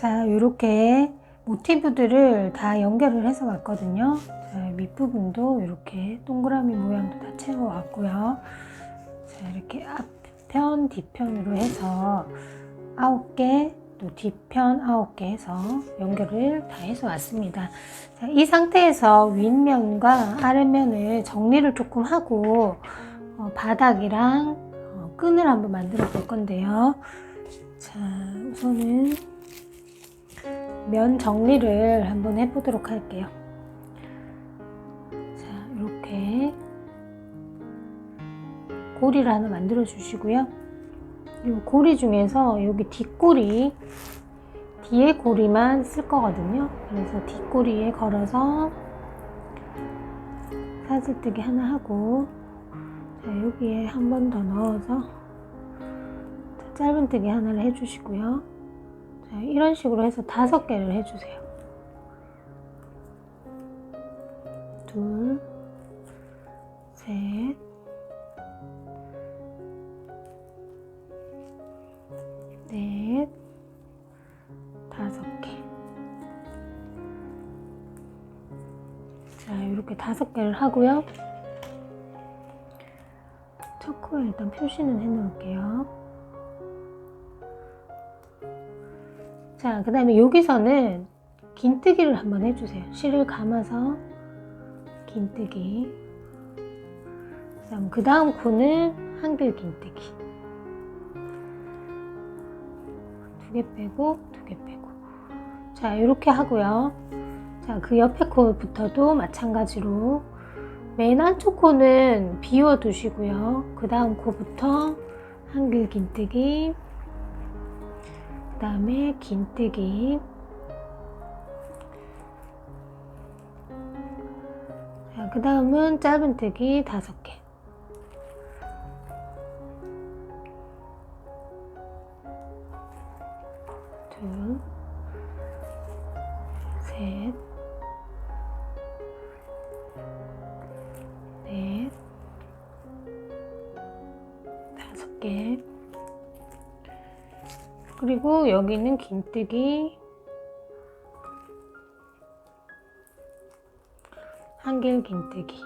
자, 이렇게 모티브들을 다 연결을 해서 왔거든요. 자, 밑부분도 이렇게 동그라미 모양도 다 채워 왔고요. 자, 이렇게 앞편, 뒤편으로 해서 아홉 개, 또 뒤편 아홉 개 해서 연결을 다 해서 왔습니다. 자, 이 상태에서 윗면과 아랫면을 정리를 조금 하고 어, 바닥이랑 어, 끈을 한번 만들어 볼 건데요. 자, 우선은 면 정리를 한번 해보도록 할게요. 자, 이렇게 고리를 하나 만들어 주시고요. 이 고리 중에서 여기 뒷고리 뒤에 고리만 쓸 거거든요. 그래서 뒷고리에 걸어서 사슬뜨기 하나 하고 자, 여기에 한 번 더 넣어서 자, 짧은뜨기 하나를 해주시고요. 자, 이런 식으로 해서 다섯 개를 해주세요. 둘, 셋, 넷, 다섯 개. 자, 이렇게 다섯 개를 하고요. 첫 코에 일단 표시는 해 놓을게요. 자, 그 다음에 여기서는 긴뜨기를 한번 해주세요. 실을 감아서 긴뜨기. 그 다음 코는 한길 긴뜨기. 두 개 빼고, 두 개 빼고. 자, 이렇게 하고요. 자, 그 옆에 코부터도 마찬가지로 맨 안쪽 코는 비워 두시고요. 그 다음 코부터 한길 긴뜨기. 그 다음에 긴뜨기. 자, 그 다음은 짧은뜨기 다섯 개. 둘, 셋, 그리고 여기는 긴뜨기. 한길 긴뜨기.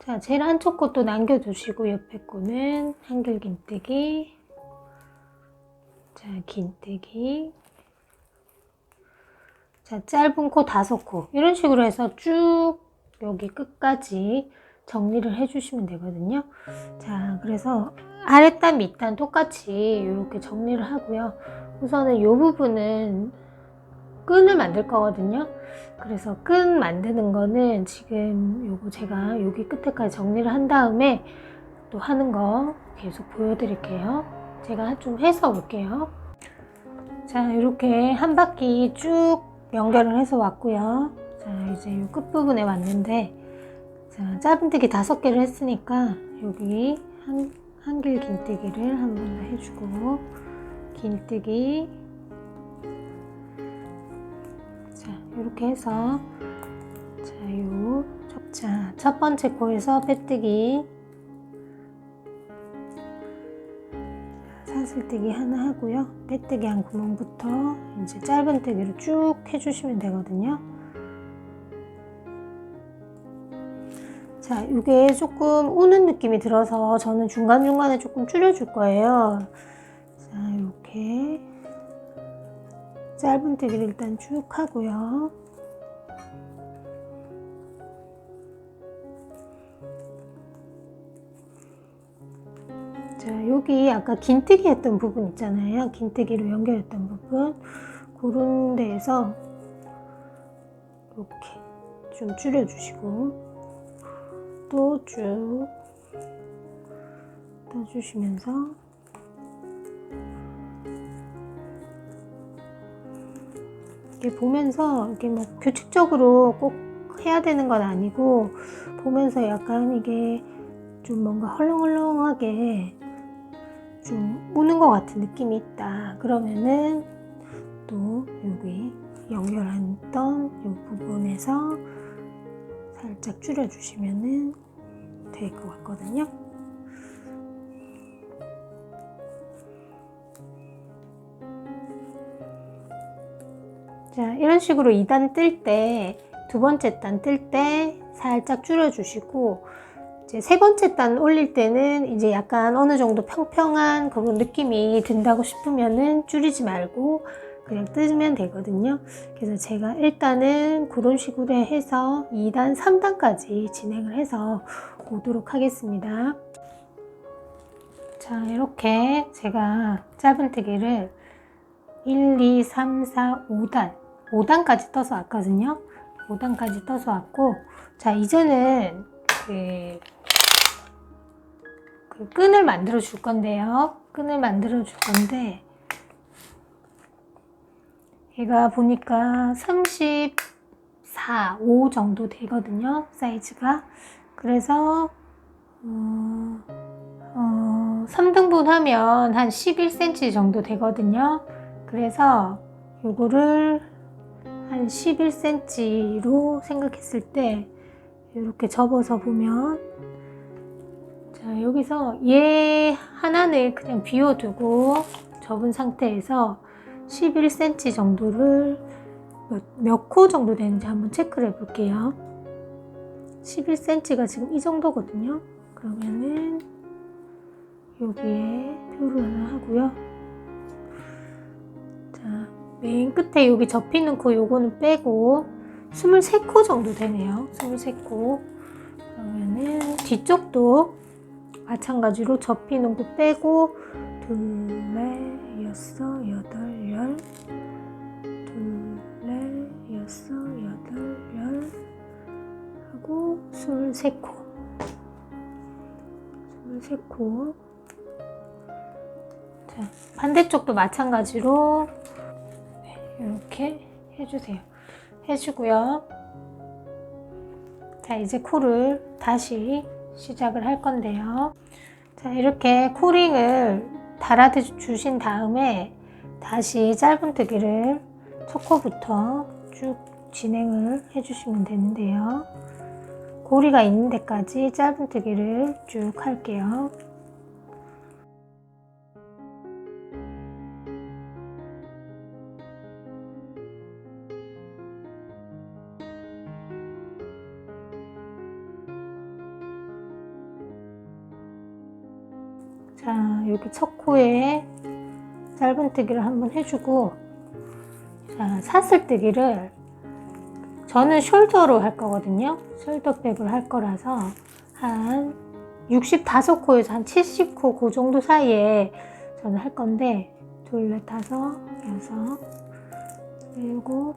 자 제일 안쪽 것도 남겨두시고 옆에 거는 한길 긴뜨기. 자 긴뜨기. 자 짧은 코 다섯 코. 이런 식으로 해서 쭉 여기 끝까지 정리를 해주시면 되거든요. 자, 그래서 아랫단, 밑단 똑같이 이렇게 정리를 하고요. 우선은 이 부분은 끈을 만들 거거든요. 그래서 끈 만드는 거는 지금 요거 제가 여기 끝에까지 정리를 한 다음에 또 하는 거 계속 보여드릴게요. 제가 좀 해서 올게요. 자, 이렇게 한 바퀴 쭉 연결을 해서 왔고요. 자, 이제 이 끝부분에 왔는데 자, 짧은뜨기 다섯 개를 했으니까 여기 한, 한길 긴뜨기를 한 번 더 해주고 긴뜨기. 자 이렇게 해서 자, 요, 자, 첫 번째 코에서 빼뜨기. 사슬뜨기 하나 하고요. 빼뜨기 한 구멍부터 이제 짧은뜨기로 쭉 해주시면 되거든요 자, 이게 조금 우는 느낌이 들어서 저는 중간중간에 조금 줄여줄 거예요. 자, 이렇게 짧은 뜨기를 일단 쭉 하고요. 자, 여기 아까 긴뜨기 했던 부분 있잖아요. 긴뜨기로 연결했던 부분. 그런 데에서 이렇게 좀 줄여주시고 또 쭉 떠주시면서 이렇게 보면서 이렇게 뭐 규칙적으로 꼭 해야 되는 건 아니고 보면서 약간 이게 좀 뭔가 헐렁헐렁하게 좀 우는 것 같은 느낌이 있다. 그러면은 또 여기 연결했던 이 부분에서 살짝 줄여주시면 될것 같거든요. 자, 이런 식으로 2단 뜰 때, 두 번째 단 뜰 때 살짝 줄여주시고, 이제 세 번째 단 올릴 때는 이제 약간 어느 정도 평평한 그런 느낌이 든다고 싶으면은 줄이지 말고 그냥 뜨면 되거든요. 그래서 제가 일단은 그런 식으로 해서 2단, 3단까지 진행을 해서 오도록 하겠습니다. 자, 이렇게 제가 짧은뜨기를 1, 2, 3, 4, 5단, 5단까지 떠서 왔거든요. 5단까지 떠서 왔고, 자, 이제는 그, 그 끈을 만들어 줄 건데요. 끈을 만들어 줄 건데, 얘가 보니까 34, 5 정도 되거든요. 사이즈가. 그래서, 어, 어, 3등분 하면 한 11cm 정도 되거든요. 그래서 요거를 한 11cm로 생각했을 때 이렇게 접어서 보면 자 여기서 얘 하나는 그냥 비워두고 접은 상태에서 11cm 정도를 몇코 정도 되는지 한번 체크를 해볼게요. 11cm가 지금 이 정도거든요. 그러면은 여기에 표를 하나 하고요. 자, 맨 끝에 여기 접히는 코 요거는 빼고 23코 정도 되네요. 23코. 그러면은 뒤쪽도 마찬가지로 접히는 코 빼고 둘, 넷, 여섯, 여덟, 열 둘, 넷, 여섯, 여덟, 열 하고 23코 23코 자, 반대쪽도 마찬가지로 이렇게 해주세요. 해주고요. 자, 이제 코를 다시 시작을 할 건데요. 자, 이렇게 코링을 달아 주신 다음에 다시 짧은뜨기를 첫 코부터 쭉 진행을 해주시면 되는데요. 고리가 있는 데까지 짧은뜨기를 쭉 할게요. 코에 짧은뜨기를 한번 해주고, 자, 사슬뜨기를 저는 숄더로 할 거거든요. 숄더백으로 할 거라서 한 65코에서 한 70코 그 정도 사이에 저는 할 건데, 둘, 넷, 다섯, 여섯, 일곱,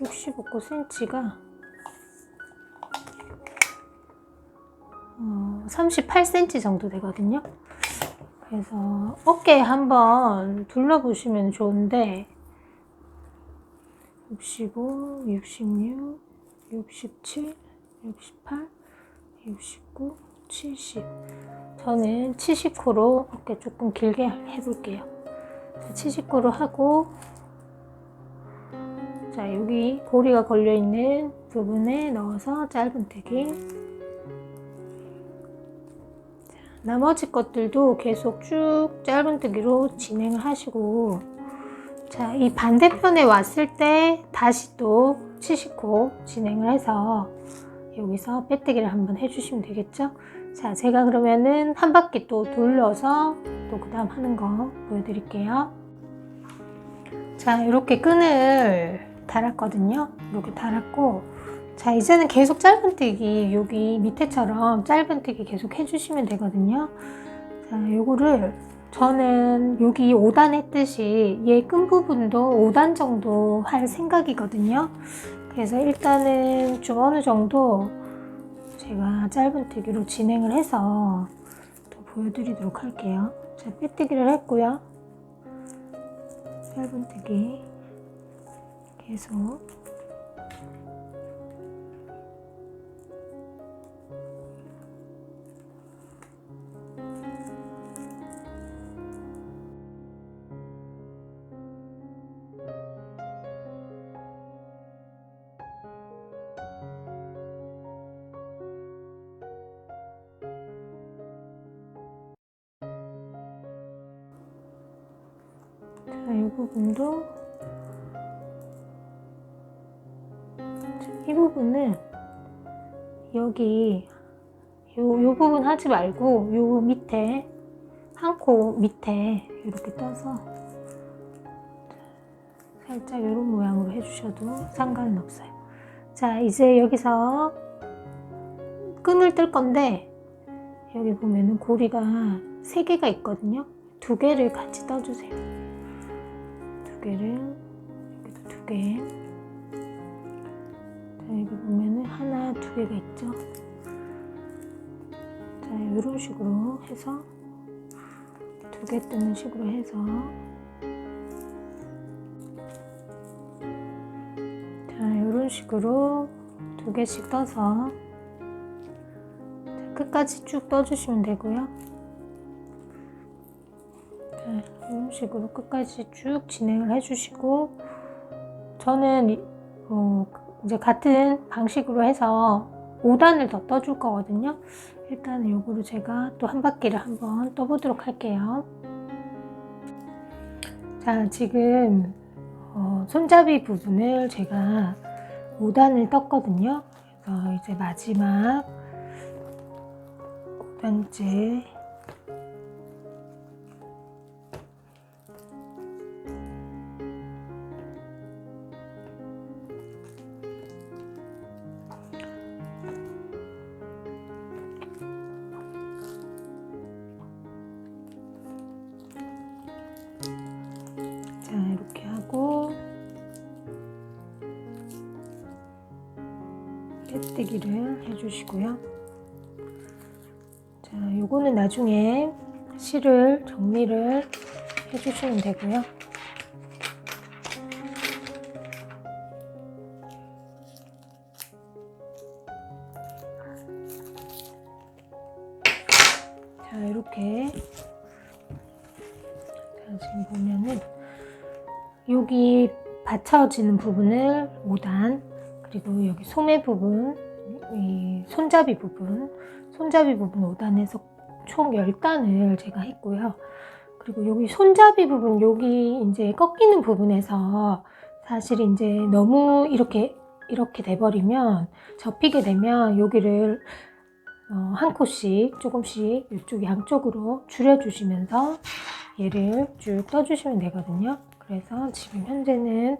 육십오 코 cm가 어, 38cm 정도 되거든요. 그래서 어깨 한번 둘러보시면 좋은데 65, 66, 67, 68, 69, 70 저는 70코로 어깨 조금 길게 해볼게요. 70코로 하고 자 여기 고리가 걸려 있는 부분에 넣어서 짧은 뜨기 자, 나머지 것들도 계속 쭉 짧은뜨기로 진행을 하시고. 자 이 반대편에 왔을 때 다시 또 70코 진행을 해서 여기서 빼뜨기를 한번 해주시면 되겠죠? 자 제가 그러면은 한 바퀴 또 돌려서 또 그 다음 하는 거 보여드릴게요. 자 이렇게 끈을 달았거든요. 이렇게 달았고 자 이제는 계속 짧은뜨기 여기 밑에처럼 짧은뜨기 계속 해주시면 되거든요. 자 요거를 저는 여기 5단 했듯이 얘 끈 부분도 5단 정도 할 생각이거든요. 그래서 일단은 좀 어느 정도 제가 짧은뜨기로 진행을 해서 또 보여드리도록 할게요. 자 빼뜨기를 했고요. 짧은뜨기 계속. 자, 이 부분도 부분은 여기 요, 요 부분 하지 말고 요 밑에 한 코 밑에 이렇게 떠서 살짝 이런 모양으로 해주셔도 상관은 없어요. 자, 이제 여기서 끈을 뜰 건데 여기 보면은 고리가 세 개가 있거든요. 두 개를 같이 떠주세요. 두 개를 여기도 두 개. 자, 여기 보면은 하나, 두 개가 있죠. 자, 이런 식으로 해서 두 개 뜨는 식으로 해서 자, 이런 식으로 두 개씩 떠서 자, 끝까지 쭉 떠주시면 되고요. 자, 이런 식으로 끝까지 쭉 진행을 해주시고 저는 이- 어, 이제 같은 방식으로 해서 5단을 더 떠줄 거거든요. 일단 요거를 제가 또 한 바퀴를 한번 떠보도록 할게요. 자, 지금 어, 손잡이 부분을 제가 5단을 떴거든요. 그래서 이제 마지막 5단째 빼뜨기를 해주시고요. 자 요거는 나중에 실을 정리를 해주시면 되고요. 자 이렇게 자 지금 보면은 여기 받쳐지는 부분을 5단 그리고 여기 소매 부분 이 손잡이 부분 손잡이 부분 5단에서 총 10단을 제가 했고요 그리고 여기 손잡이 부분 여기 이제 꺾이는 부분에서 사실 이제 너무 이렇게 이렇게 돼버리면 접히게 되면 여기를 어, 한 코씩 조금씩 이쪽 양쪽으로 줄여주시면서 얘를 쭉 떠주시면 되거든요. 그래서 지금 현재는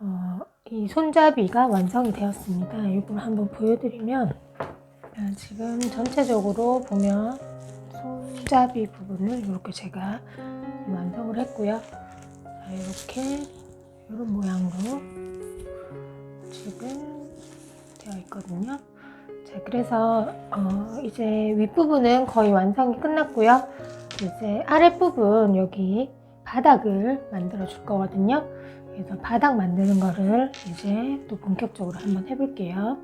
어, 이 손잡이가 완성이 되었습니다. 이걸 한번 보여드리면 아, 지금 전체적으로 보면 손잡이 부분을 이렇게 제가 완성을 했고요. 자, 이렇게 이런 모양으로 지금 되어 있거든요. 자, 그래서 어, 이제 윗부분은 거의 완성이 끝났고요. 이제 아랫부분 여기 바닥을 만들어 줄 거거든요. 그래서 바닥 만드는 거를 이제 또 본격적으로 한번 해볼게요.